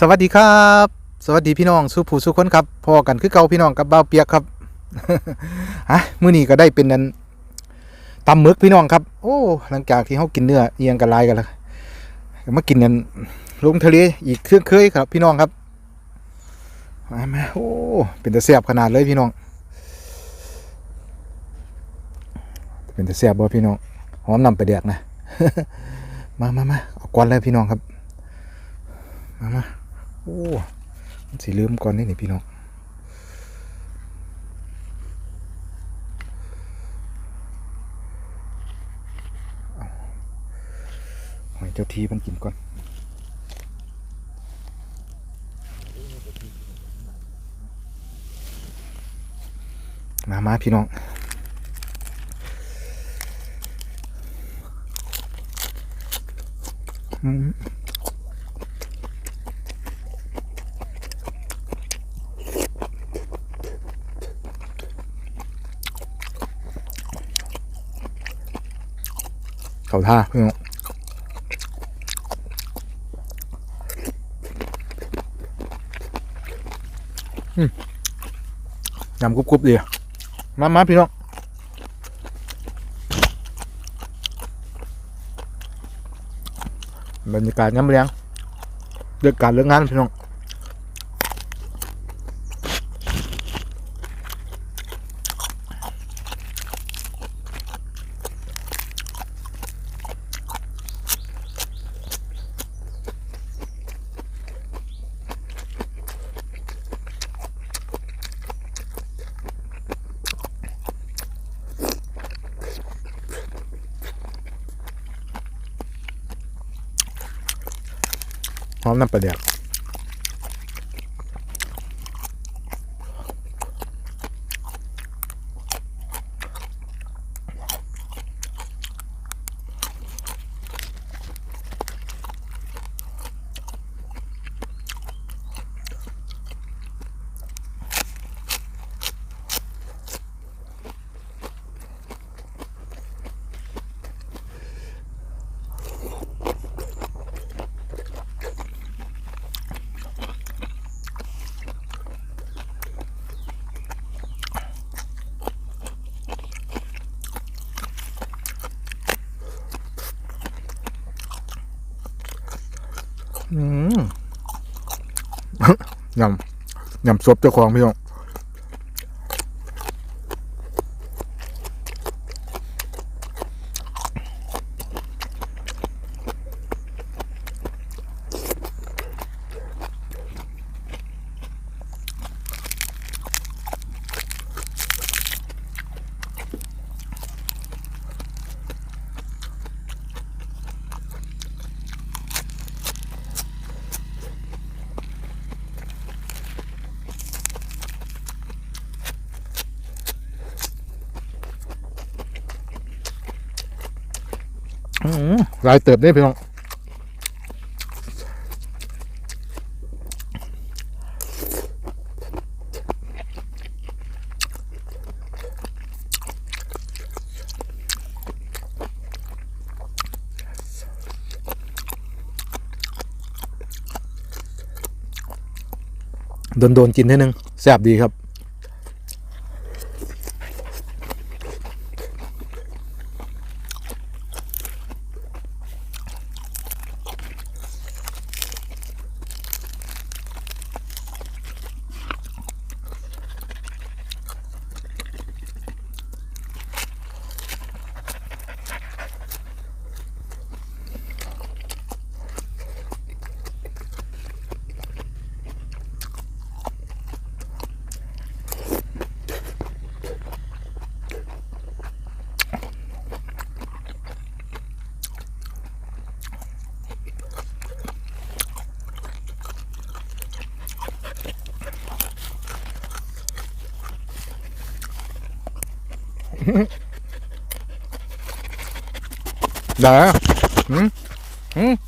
สวัสดีครับ สวัสดีพี่น้องสุผู้สุคนครับพอกันคือเก่าพี่น้องกับเบ้าเปียกครับฮะมื้อนี้ก็ได้เป็นนันตำหมึกพี่น้องครับ โอ้หลังจากที่เฮากินเนื้อเอียงกันลายกันแล้วมากินนันลงทะเลอีกเครื่องเคยครับ พี่น้องครับมามโอ้เป็นแต่แซ่บขนาดเลยพี่น้อง เป็นแต่แซ่บบ่พี่น้องหอมนำไปแดกนะมามามาเอาก่อนเลยพี่น้องครับ มามา อ้มันสิลืมก่อนนี่นี่พี่น้องหอยเจ้าทีมันกินก่อนมามาพี่น้องอืม เขาท่าพี่น้องยำกรุบๆดีอะมามาพี่น้องบรรยากาศย้ำเลี้ยงเรื่องการเรื่องงานพี่น้อง หอ ยำยำซบเจ้าของพี่น้อง ลายเติบได้พี่น้องโดนโดนๆกินให้หนึ่งแซ่บดีครับ ได้อะ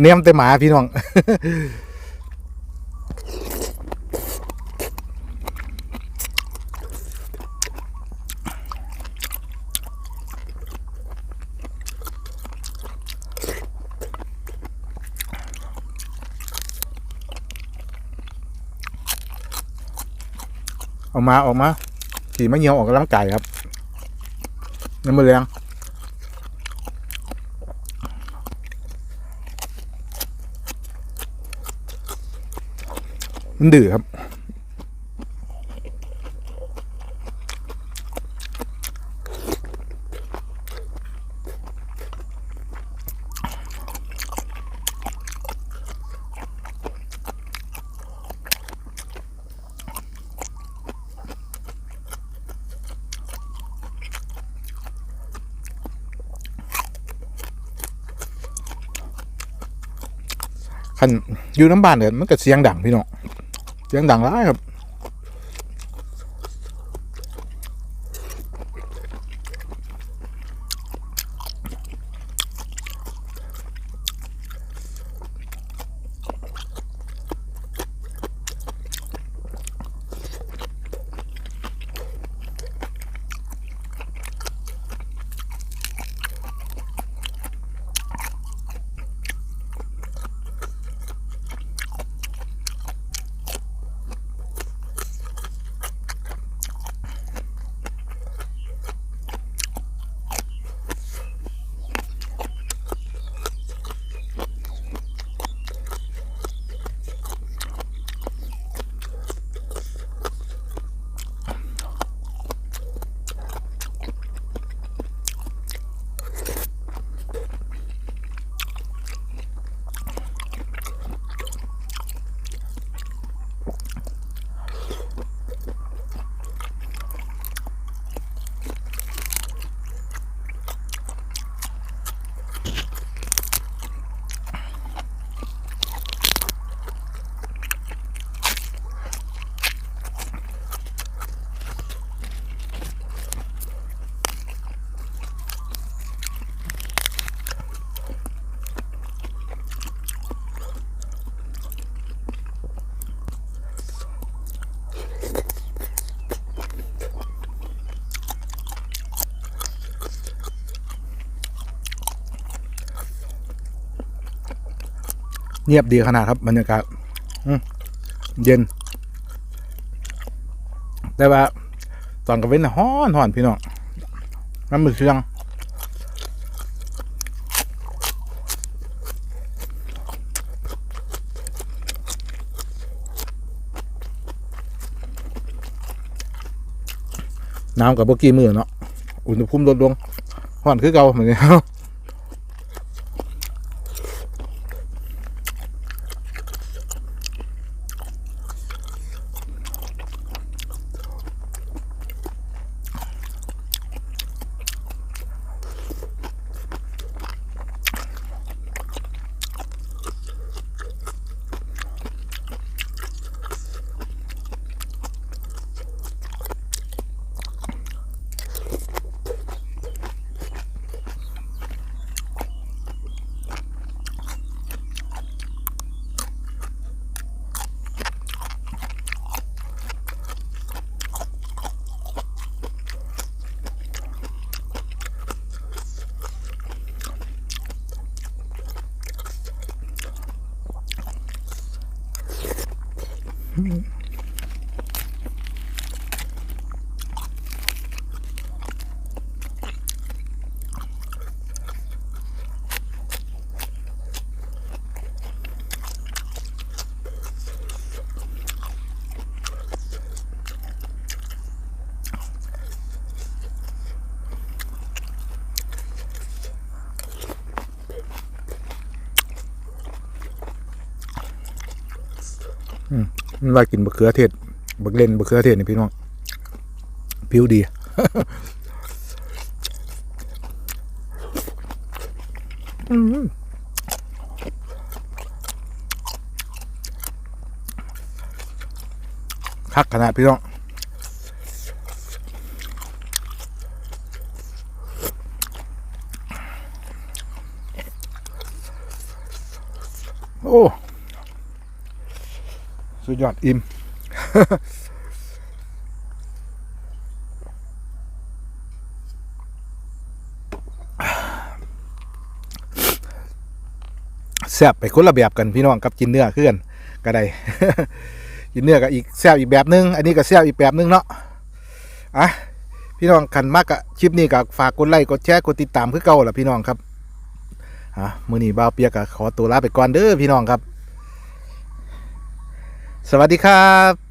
เนียมแต่หมาพี่น้องออกมาออกมาขี่มะเหี่ยวออกกำลังกายครับน้ำมือแรง มันดื้อครับ คันอยู่น้ำบ้านเนี่ยมันก็เสียงดังพี่น้อง เสียงดังร้ายครับ งียบดีขนาดครับบรรยากาศเย็น แต่ว่าตอนกลางเว้นน่ะฮ้อนฮ้อนพี่น้องน้ำมือเชียงน้ำกับเมื่อกี้มือเนาะอุณหภูมิลดลงฮ้อนคือเก่าเหมือนกัน มมันว่ากินบะเขือเทศบักเล่นบะเขือเทศนี่พี่น้องผิวดีคักขนาดพี่น้องโอ้ สุดยอดอิ่มแซบไปคนละแบบกันพี่น้องกับกินเนื้อคือนก็ได้กินเนื้อก็อีกแซบอีกแบบนึง อันนี้ก็แซบอีกแบบนึงเนาะอะพี่น้องคันมากอะคลิปนี้ก็ฝากกดไลค์กดแชร์กดติดตามคือเก่าล่ะพี่น้องครับอะมื้อนี้บ่าวเปียกก็ขอตัวลาไปก่อนเด้อพี่น้องครับ สวัสดีครับ